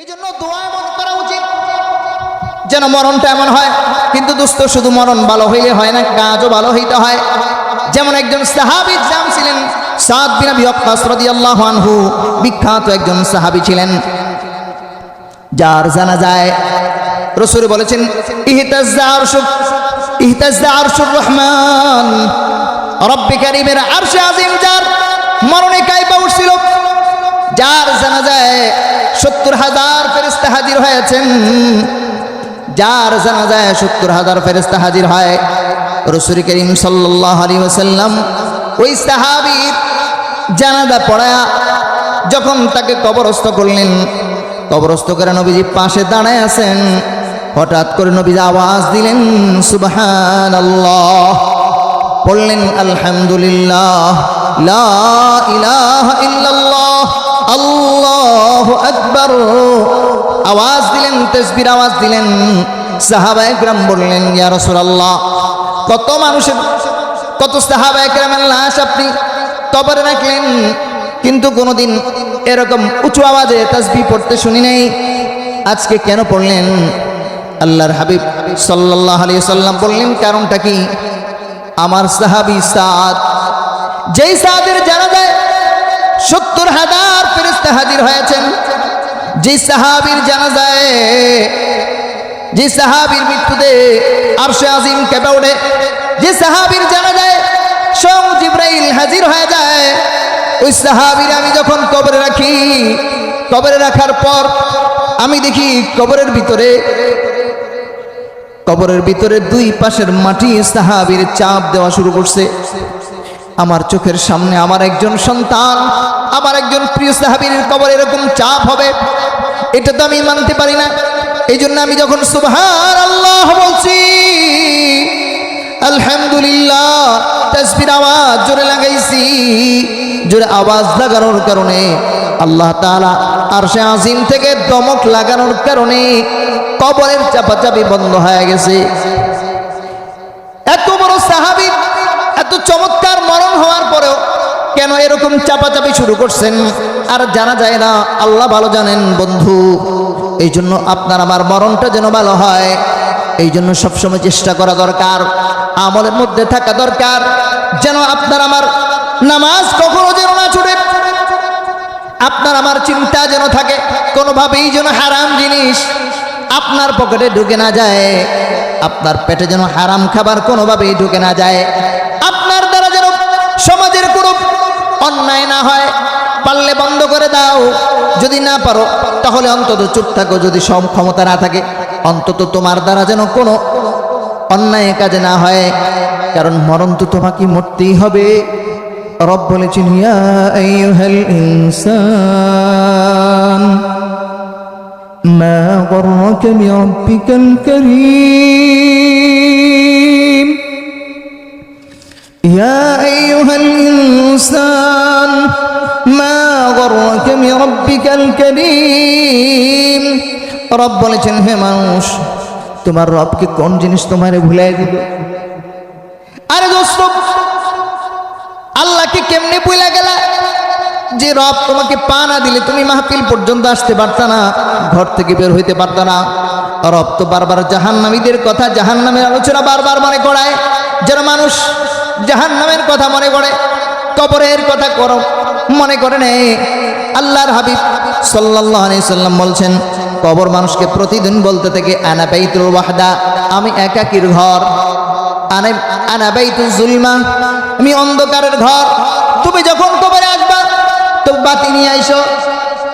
এই জন্য করা উচিত যেন মরণটা এমন হয়। কিন্তু দোস্ত, শুধু মরণ ভালো হইলে হয় না, কাজও ভালো হইতে হয়। যেমন একজন সাহাবির নাম ছিলেন, সাদ বিন আবি ওয়াক্কাস রাদিয়াল্লাহু আনহু, বিখ্যাত একজন সাহাবী ছিলেন। যার জানা যায় রসুল বলেছেন রহমান, রব্বি কারীমের আরশে আজিম যার মরণে কাইবা উঠছিল। যার জানা যায় সত্তর হাজার ফেরেস্তা হাজির হয়েছেন। যার জানা যায় সত্তর হাজার ফেরেস্তা হাজির হয়। রসুল করিম সাল্লাহ আলী ওসাল্লাম ওই সাহাবির জানাজা পড়া যখন তাকে কবরস্থ করলেন, কবরস্থ করে নবীজি পাশে দাঁড়ায় আছেন। হঠাৎ করে নবীজি আওয়াজ দিলেন সুবহান আল্লাহ পড়লেন আলহামদুলিল্লাহ ইলাহা ইল্লাল্লাহ। আকবার। আওয়াজ দিলেন, তসবির আওয়াজ দিলেন। সাহাবা একরাম বললেন, ইয়া রাসূলুল্লাহ, কত মানুষের কত সাহাবা একরামের লাশ আপনি কবরে রাখলেন। কিন্তু কোনোদিন এরকম উঁচু আওয়াজে তসবি পড়তে শুনি নাই। আজকে কেন পড়লেন? আল্লাহর হাবিব সাল্লাল্লাহু আলাইহি সাল্লাম বললেন, কারণটা কি? আমার সাহাবি সাদ, যেই সাদের জানা যায় সত্তর হাজার ফেরেস্তা হাজির হয়েছেন। যে সাহাবির জানা যায় যে সাহাবির মৃত্যুতে আরশে আজিম কেঁপে ওঠে, যে সাহাবির জানা যায় সং জিব্রাইল হাজির হয়ে যায়, ওই সাহাবির আমি যখন কবরে রাখি, কবরে রাখার পর আমি দেখি কবরের ভিতরে কবরের ভিতরে দুই পাশের মাটি সাহাবির চাপ দেওয়া শুরু করছে। আমার চোখের সামনে আমার একজন সন্তান, আমার একজন প্রিয় সাহাবির কবর এরকম চাপ হবে, এটা তো আমি মানতে পারি না। এই জন্য আমি যখন সুবহান আল্লাহ বলছি, আলহামদুলিল্লাহ, তসবির আওয়াজ জোরে লাগাইছি, জোরে আওয়াজ লাগানোর কারণে আল্লাহ তাআলা আর সে আজিম থেকে দমক লাগানোর কারণে কবরের চাপাচাপি বন্ধ হয়ে গেছে এত বড় সাহাবি এত চমৎকার মরণ হওয়ার পরেও কেন এরকম চাপাচাপি শুরু করছেন? আর জানা যায় না, আল্লাহ ভালো জানেন বন্ধু। এই জন্য আপনার আমার মরণটা যেন ভালো হয়। এই জন্য সবসময় চেষ্টা করা দরকার, আমলের মধ্যে থাকা দরকার। যেন আপনার আমার নামাজ কখনো যেন না ছুটে, আপনার আমার চিন্তা যেন থাকে, কোনোভাবেই যেন হারাম জিনিস আপনার পকেটে ঢুকে না যায়। আপনার পেটে যেন হারাম খাবার কোনোভাবেই ঢুকে না যায়। আপনার দ্বারা যেন সমাজের কোনো অন্যায় না হয় পারলে বন্ধ করে দাও যদি না পারো তাহলে অন্তত চুপ থাকো যদি সব ক্ষমতা না থাকে অন্তত তোমার দ্বারা যেন কোনো অন্যায় কাজে না হয় কারণ মরণ তো তোমাকে মরতেই হবে রব বলেছেন ইয়া আইয়ুহাল ইনসান ما غرك بربك الكريم يا أيها الإنسان ما غرك بربك الكريم রব বলেছেন হে মানুষ তোমার রবকে কোন জিনিস তোমারে ভুলাই দিল আরে দোস্ত আল্লাহকে কেমনে ভুলে গেলা যে রব তোমাকে পা না দিলে তুমি মাহফিল পর্যন্ত আসতে পারত না ঘর থেকে বের হইতে পারত না রব তো বারবার জাহান্নামীদের কথা জাহান্নামের আলোচনা বারবার মনে করায় যেন মানুষ জাহান্নামের কথা মনে করে, কবরের কথা করো, মনে করে নে। আল্লাহর হাবিব সাল্লাল্লাহু আলাইহি সাল্লাম বলছেন, কবর মানুষকে প্রতিদিন বলতে থেকে, আনা বাইতুল ওয়াহদা, আমি একাকির ঘর? আনা আনা বাইতুল জুলমা, আমি অন্ধকারের ঘর? তুমি যখন কবরে আসবা তো বাতি নিয়ে আইসো।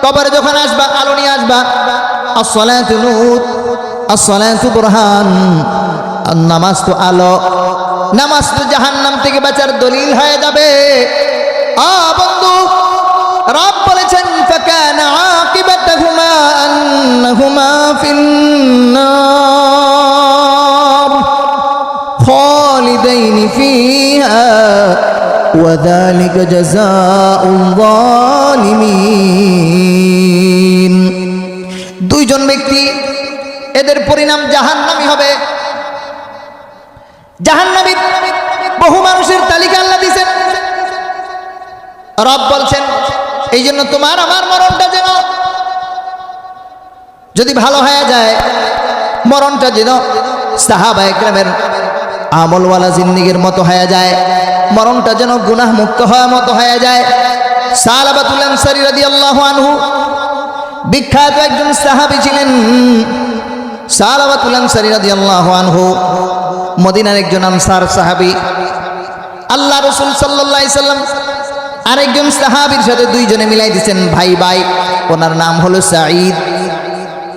কবরে যখন আসবা, আলো নিয়ে আসবা। আসসালাতু নূর আসসালাতু বুরহান, আর নামাজ তো আলো। নামাজ তো জাহান্নাম থেকে বাঁচার দলিল হয়ে যাবে আ বন্ধু রব বলেছেন ফাকানা আকিবাতাহুমা আন্নাহুমা ফিন্নার خالدين فيها وذلك جزاء الظالمين দুইজন ব্যক্তি এদের পরিণাম জাহান্নামী হবে জাহান্নামী বহু মানুষের তালিকা আল্লাহ দিয়েছেন। রব বলছেন এই জন্য তোমার আমার মরণটা যেন যদি ভালো হয়ে যায়, মরণটা যেন সাহাবা একরামের আমলওয়ালা জিন্দিগির মতো হয়ে যায়, মরণটা যেন গুনাহ মুক্ত হওয়ার মতো হয়ে যায়। সালাবাতুল আনসারী রাদিয়াল্লাহু আনহু বিখ্যাত একজন সাহাবী ছিলেন। সালাবাতুল আনসারী রাদিয়াল্লাহু আনহু মদিনার একজন আনসার সাহাবী। আল্লাহ রসুল সাল্লাল্লাহু সাল্লাম আরেকজন সাহাবীর সাথে দুইজনে মিলাই দিছেন ভাই ভাই। ওনার নাম হলো সাঈদ।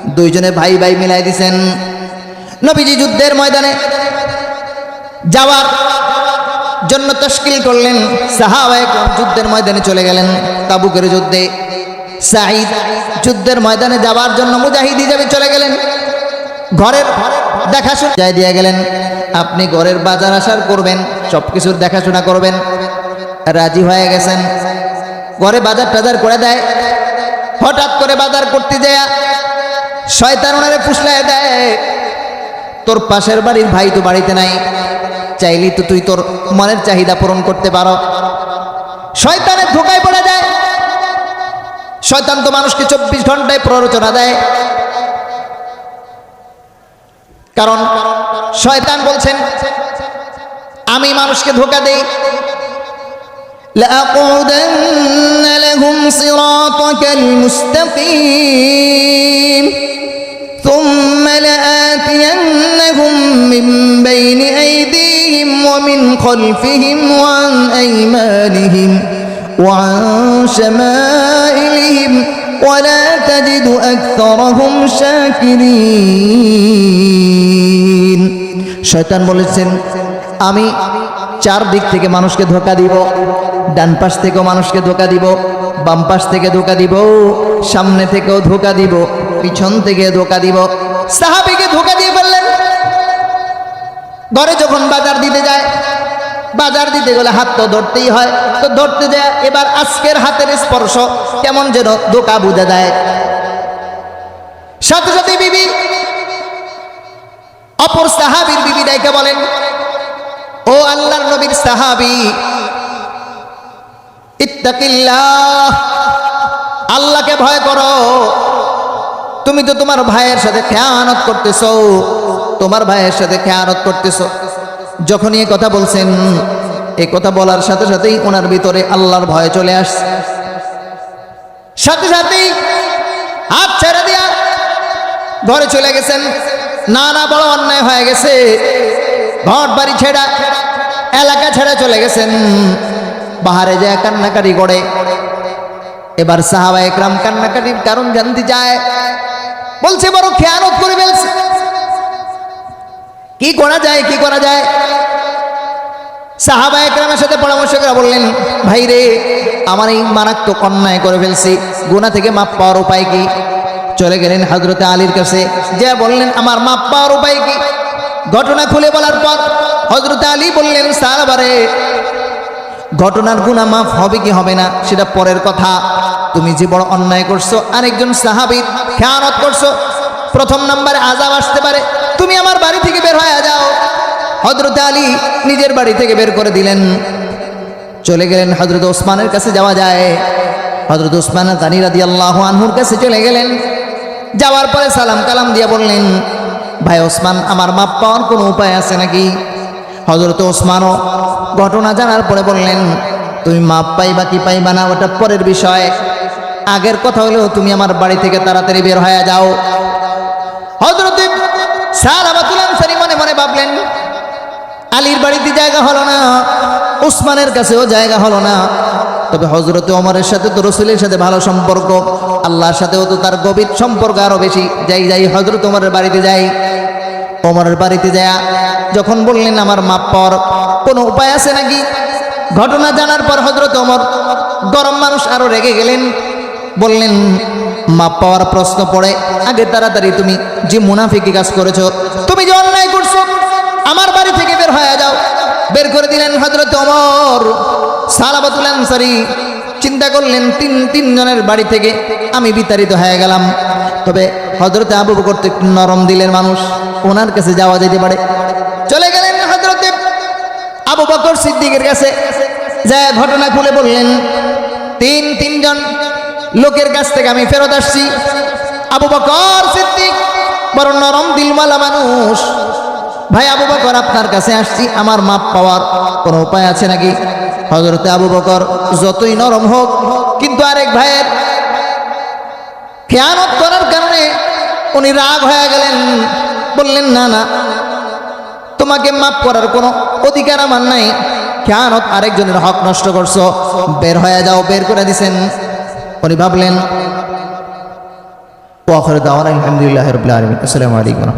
দুইজনে ভাই ভাই মিলাই দিছেন। নবীজি যুদ্ধের ময়দানে যাওয়ার জন্য তশকিল করলেন। সাহাবা যুদ্ধের ময়দানে চলে গেলেন তাবুকের যুদ্ধে। সাঈদ যুদ্ধের ময়দানে যাওয়ার জন্য মুজাহিদ হিসেবে চলে গেলেন। ঘরের ঘরের দেখাশোনা যাই দিয়ে গেলেন, আপনি ঘরের বাজার আসার করবেন সব কিছুর দেখাশোনা করবেন। রাজি হয়ে গেছেন। ঘরে বাজার টাজার করে দেয়। হঠাৎ করে বাজার করতে যায়, শয়তান ওনারে ফুসলায় দেয়। তোর পাশের বাড়ির ভাই তো বাড়িতে নাই চাইলি তো তুই তোর মনের চাহিদা পূরণ করতে পারো। শয়তানের ধোকায় পড়ে যায়। শয়তান তো মানুষকে চব্বিশ ঘন্টায় প্ররোচনা দেয়। কারণ শয়তান বলছেন আমি মানুষকে ধোকা দেই لأقعدن لهم صراطك المستقيم ثم لآتينهم من بين أيديهم ومن خلفهم وعن أيمانهم وعن شمائلهم ولا تجد أكثرهم شاكرين শয়তান বলেছেন আমি চার দিক থেকে মানুষকে ধোকা দিব ডান পাশ থেকেও মানুষকে ধোকা দিব বাম পাশ থেকে ধোকা দিব সামনে থেকেও ধোকা দিব পিছন থেকে ধোকা দিব সাহাবিকে ধোকা দিয়ে ফেললেন ঘরে যখন বাজার দিতে যায় বাজার দিতে গেলে হাত তো ধরতেই হয়। তো ধরতে যায়, এবার আজকের হাতের স্পর্শ কেমন যেন ধোকা বুঝে দেয়। সাথে সাথে বিবি, অপর সাহাবির বিবি ডাইকে বলেন, ও আল্লাহর নবীর সাহাবি, ইত্তাকিল্লাহ, আল্লাহকে ভয় করো। তুমি তো তোমার ভাইয়ের সাথে খেয়ানত করতেছো, তোমার ভাইয়ের সাথে খেয়ানত করতেছো। যখনই এ কথা বলছেন, এই কথা বলার সাথে সাথেই ওনার ভিতরে আল্লাহর ভয় চলে আসছে। সাথে সাথেই হাত ছেড়ে দিয়া ঘরে চলে গেছেন। না না বড় অন্যায় হয়ে গেছে। ঘর বাড়ি ছেড়া, এলাকা ছেড়ে চলে গেছেন। বাহারে যায় কান্নাকাটি করে। এবার সাহাবা একরাম কান্নাকাটির কারণ জানতে যায় বলছে, বড় খেয়ানত করে ফেলছে। কি করা যায়, কি করা যায়? সাহাবা একরামের সাথে পরামর্শ করে বললেন, ভাই রে, আমার এই মারাত্মক অন্যায় করে ফেলছি। গুণা থেকে মাপ পাওয়ার উপায় কি? চলে গেলেন হজরতে আলীর কাছে। যে বললেন, আমার মাপ পাওয়ার উপায় কি? ঘটনা খুলে বলার পর হজরতে আলী বললেন, সাহাবারে, ঘটনার গুণা মাফ হবে কি হবে না, সেটা পরের কথা। তুমি যে বড় অন্যায় করছ, আরেকজন সাহাবির খেয়ানত করছ। প্রথম নাম্বারে আজাব আসতে পারে। তুমি আমার বাড়ি হজরত আলী নিজের বাড়ি থেকে বের করে দিলেন। চলে গেলেন হজরত ওসমানের কাছে যাওয়া যায়। হজরত ওসমান গানি রাদি আল্লাহ আনহুর কাছে চলে গেলেন। যাওয়ার পরে সালাম কালাম দিয়ে বললেন, ভাই ওসমান, আমার মাপ পাওয়ার কোনো উপায় আছে নাকি? হজরত ওসমানও ঘটনা জানার পরে বললেন, তুমি মাপ পাইবা কি পাইবা না, ওটা পরের বিষয়। আগের কথা হলো তুমি আমার বাড়ি থেকে তাড়াতাড়ি বের হয়ে যাও। হজরত সালাবাতুল আনসারী মনে মনে ভাবলেন আলীর বাড়িতে জায়গা হলো না, উসমানের কাছেও জায়গা হলো না। তবে হজরত ওমরের সাথে তো রসুলের সাথে ভালো সম্পর্ক, আল্লাহর সাথেও তো তার গভীর সম্পর্ক আরও বেশি। যাই যাই হজরত ওমরের বাড়িতে যাই। ওমরের বাড়িতে যায় যখন বললেন, আমার মাপ পাওয়ার কোনো উপায় আছে নাকি? ঘটনা জানার পর হজরত ওমর গরম মানুষ আরও রেগে গেলেন। বললেন, মাপ পাওয়ার প্রশ্ন পড়ে। আগে তাড়াতাড়ি তুমি যে মুনাফিকি কাজ করেছ, তুমি যে আমার বাড়ি থেকে বের হয়ে যাও। বের করে দিলেন হজরত অমর সালাবাতুল আনসারি চিন্তা করলেন, তিন তিনজনের বাড়ি থেকে আমি বিতাড়িত হয়ে গেলাম। তবে হজরতে আবু বকর তো একটু নরম দিলের মানুষ, ওনার কাছে যাওয়া যেতে পারে। চলে গেলেন হজরতে আবু বকর সিদ্দিকের কাছে। যা ঘটনা খুলে বললেন, তিন তিনজন লোকের কাছ থেকে আমি ফেরত আসছি। আবু বকর সিদ্দিক বড় নরম দিলমালা মানুষ। ভাই আবু বকর, আপনার কাছে আসছি, আমার মাপ পাওয়ার কোনো উপায় আছে নাকি? হজরতে আবু বকর, যতই নরম হোক, কিন্তু আরেক ভাইয়ের খেয়ানত করার কারণে উনি রাগ হয়ে গেলেন। বললেন, না না, তোমাকে মাফ করার কোনো অধিকার আমার নাই। খেয়ানত আরেকজনের হক নষ্ট করছ। বের হয়ে যাও, বের করে দিছেন। উনি ভাবলেন ওয়াখর দাওয়ান আলহামদুলিল্লাহ রবিল আলমিন। আসসালামু আলাইকুম